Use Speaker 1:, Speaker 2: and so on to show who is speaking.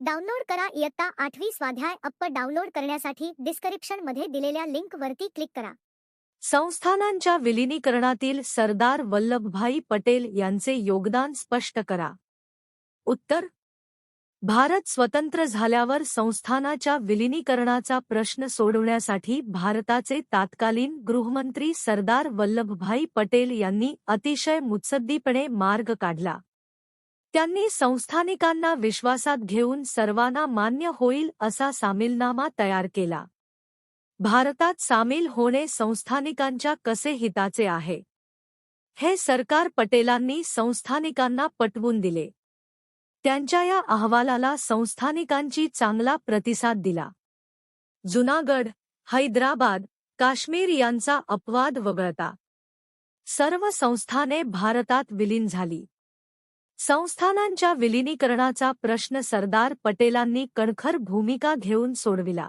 Speaker 1: Download करा इयत्ता आठवी स्वाध्याय अप्प डाउनलोड करण्यासाठी डिस्क्रिप्शनमध्ये दिलेल्या लिंक वरती क्लिक करा.
Speaker 2: संस्थानांच्या विलिनीकरणातील सरदार वल्लभभाई पटेल यांचे योगदान स्पष्ट करा. उत्तर. भारत स्वतंत्र झाल्यावर संस्थानाच्या विलिनीकरणाचा प्रश्न सोडवण्यासाठी भारताचे तात्कालीन गृहमंत्री सरदार वल्लभभाई पटेल यांनी अतिशय मुत्सद्दीपणे मार्ग काढला. त्यांनी संस्थानिकांना विश्वासात घेऊन सर्वांना मान्य होईल असा सामीलनामा तयार केला. भारतात सामील होणे संस्थानिकांच्या कसे हिताचे आहे? हे सरकार पटेलांनी संस्थानिकांना पटवून दिले. त्यांच्या या अहवालाला संस्थानिकांची चांगला प्रतिसाद दिला. जुनागड हैदराबाद काश्मीर यांचा अपवाद वगळता. सर्व संस्थाने भारतात विलीन झाली. संस्थानांच्या विलिनीकरणाचा प्रश्न सरदार पटेलांनी कणखर भूमिका घेऊन सोडविला.